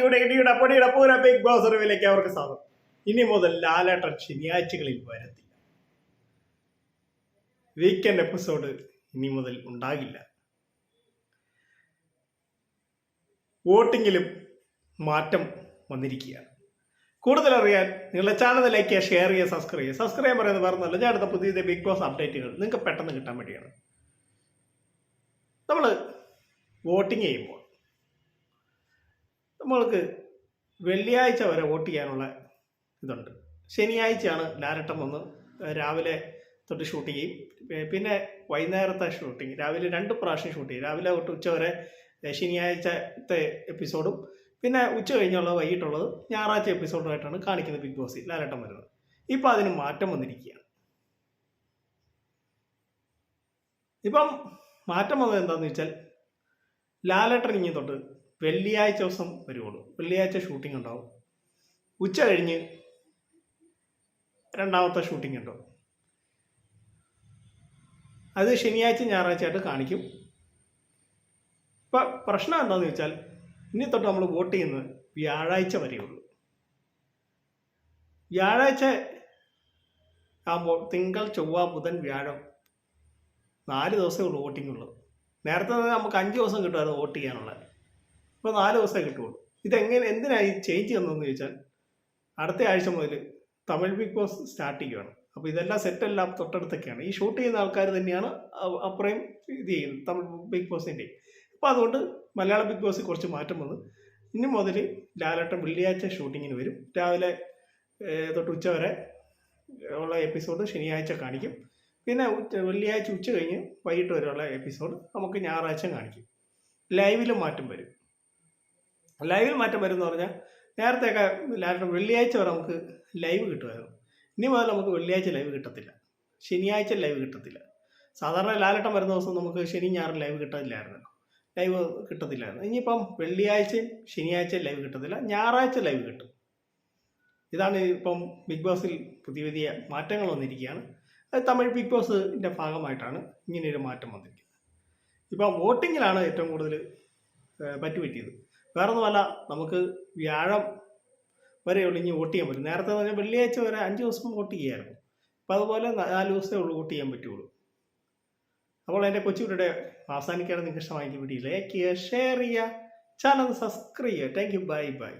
അടിയുടെ ഇടിയുടെ പൊടിയുടെ പൂര ബിഗ് ബോസ് റിവിലേക്ക് അവർക്ക് സ്വാഗതം. ഇനി മുതൽ ലാലേട്ടൻ ശനിയാഴ്ചകളിൽ വരത്തില്ല. വീക്കെൻഡ് എപ്പിസോഡ് ഇനി മുതൽ ഉണ്ടാകില്ല. വോട്ടിങ്ങിലും മാറ്റം വന്നിരിക്കുകയാണ്. കൂടുതൽ അറിയാൻ നിങ്ങളുടെ ചാനൽ ലൈക്ക് ചെയ്യുക ഷെയർ ചെയ്യുക സബ്സ്ക്രൈബ് ചെയ്യുക. സബ്സ്ക്രൈബ് പറയുന്നത് പറഞ്ഞല്ലോ ഞാൻ അടുത്ത പുതിയ ബിഗ് ബോസ് അപ്ഡേറ്റുകൾ നിങ്ങൾക്ക് പെട്ടെന്ന് കിട്ടാൻ വേണ്ടിയാണ്. നമ്മൾ വോട്ടിങ് ചെയ്യുമ്പോൾ നമ്മൾക്ക് വെള്ളിയാഴ്ച വരെ വോട്ട് ചെയ്യാനുള്ള ഇതുണ്ട്. ശനിയാഴ്ചയാണ് ലാരട്ടം വന്ന് രാവിലെ തൊട്ട് ഷൂട്ട് ചെയ്യും. പിന്നെ വൈകുന്നേരത്തെ ഷൂട്ടിങ് രാവിലെ രണ്ട് പ്രാവശ്യം ഷൂട്ട് ചെയ്യും. രാവിലെ തൊട്ട് ഉച്ച വരെ ശനിയാഴ്ചത്തെ എപ്പിസോഡും പിന്നെ ഉച്ച കഴിഞ്ഞുള്ള വൈകിട്ടുള്ളത് ഞായറാഴ്ച എപ്പിസോഡുമായിട്ടാണ് കാണിക്കുന്നത് ബിഗ് ബോസ് ലാലട്ടം വരുന്നത്. ഇപ്പം അതിന് മാറ്റം വന്നിരിക്കുകയാണ്. ഇപ്പം മാറ്റം വന്നത് എന്താണെന്ന് വെച്ചാൽ ലാലേട്ടൻ ഇങ്ങനെ തൊട്ട് വെള്ളിയാഴ്ച ദിവസം വരുവുള്ളൂ. വെള്ളിയാഴ്ച ഷൂട്ടിംഗ് ഉണ്ടാവും. ഉച്ച കഴിഞ്ഞ് രണ്ടാമത്തെ ഷൂട്ടിംഗ് ഉണ്ടാവും അത് ശനിയാഴ്ച ഞായറാഴ്ച ആയിട്ട് കാണിക്കും. ഇപ്പം പ്രശ്നം എന്താണെന്ന് വെച്ചാൽ ഇനി തൊട്ട് നമ്മൾ വോട്ട് ചെയ്യുന്നത് വ്യാഴാഴ്ച വരെയുള്ളൂ. വ്യാഴാഴ്ച ആകുമ്പോൾ തിങ്കൾ ചൊവ്വ ബുധൻ വ്യാഴം നാല് ദിവസമേ ഉള്ളൂ വോട്ടിംഗ് ഉള്ളൂ നേരത്തെ നമുക്ക് അഞ്ച് ദിവസം കിട്ടുമായിരുന്നു വോട്ട് ചെയ്യാനുള്ളത്. ഇപ്പോൾ നാല് ദിവസമേ കിട്ടുള്ളൂ. ഇതെങ്ങനെ എന്തിനായി ചേഞ്ച് വന്നതെന്ന് ചോദിച്ചാൽ അടുത്ത ആഴ്ച മുതൽ തമിഴ് ബിഗ് ബോസ് സ്റ്റാർട്ട് ചെയ്യുകയാണ് അപ്പോൾ ഇതെല്ലാം സെറ്റെല്ലാം തൊട്ടടുത്തൊക്കെയാണ്. ഈ ഷൂട്ട് ചെയ്യുന്ന ആൾക്കാർ തന്നെയാണ് അപ്പുറയും അപ്പുറം ഇത് ചെയ്യുന്നത് തമിഴ് ബിഗ് ബോസിന്റെ അപ്പോൾ അതുകൊണ്ട് മലയാള ബിഗ് ബോസ് കുറച്ച് മാറ്റം വന്നു. ഇനി മുതൽ ലാലേട്ടൻ വെള്ളിയാഴ്ച ഷൂട്ടിങ്ങിന് വരും. രാവിലെ തൊട്ട് ഉച്ച വരെ ഉള്ള എപ്പിസോഡ് ശനിയാഴ്ച കാണിക്കും. പിന്നെ ഉച്ച വെള്ളിയാഴ്ച ഉച്ച കഴിഞ്ഞ് വൈകിട്ട് വരെയുള്ള എപ്പിസോഡ് നമുക്ക് ഞായറാഴ്ച കാണിക്കും. ലൈവിലും മാറ്റം വരും. ലൈവിൽ മാറ്റം വരും എന്ന് പറഞ്ഞാൽ നേരത്തെയൊക്കെ ലാറ്റർ വെള്ളിയാഴ്ച വരെ നമുക്ക് ലൈവ് കിട്ടുമായിരുന്നു. ഇനി മുതൽ നമുക്ക് വെള്ളിയാഴ്ച ലൈവ് കിട്ടത്തില്ല. ശനിയാഴ്ച ലൈവ് കിട്ടത്തില്ല. സാധാരണ ലാലട്ടം വരുന്ന ദിവസം നമുക്ക് ശനി ഞായറും ലൈവ് കിട്ടത്തില്ലായിരുന്നു ലൈവ് കിട്ടത്തില്ലായിരുന്നു. ഇനിയിപ്പം വെള്ളിയാഴ്ചയും ശനിയാഴ്ചയും ലൈവ് കിട്ടത്തില്ല. ഞായറാഴ്ച ലൈവ് കിട്ടും. ഇതാണ് ഇപ്പം ബിഗ് ബോസിൽ പുതിയ പുതിയ മാറ്റങ്ങൾ വന്നിരിക്കുകയാണ്. അത് തമിഴ് ബിഗ് ബോസിന്റെ ഭാഗമായിട്ടാണ് ഇങ്ങനെയൊരു മാറ്റം വന്നിരിക്കുന്നത്. ഇപ്പം വോട്ടിങ്ങിലാണ് ഏറ്റവും കൂടുതൽ പറ്റുപറ്റിയത്. വേറെ ഒന്നുമല്ല നമുക്ക് വ്യാഴം വരെ ഇനി വോട്ട് ചെയ്യാൻ പറ്റും നേരത്തെ പറഞ്ഞാൽ വെള്ളിയാഴ്ച വരെ അഞ്ച് ദിവസം വോട്ട് ചെയ്യായിരുന്നു. അപ്പോൾ അതുപോലെ നാല് ദിവസമേ ഉള്ളൂ വോട്ട് ചെയ്യാൻ പറ്റുള്ളൂ. അപ്പോൾ എന്റെ കൊച്ചുകുട്ടിയുടെ അവസാനിക്കാണ് നിങ്ങൾക്ക് ഇഷ്ടമായെങ്കിൽ വീഡിയോ ലൈക്ക് ചെയ്യുക ഷെയർ ചെയ്യുക ചാനൽ സബ്സ്ക്രൈബ് ചെയ്യുക. Thank you bye bye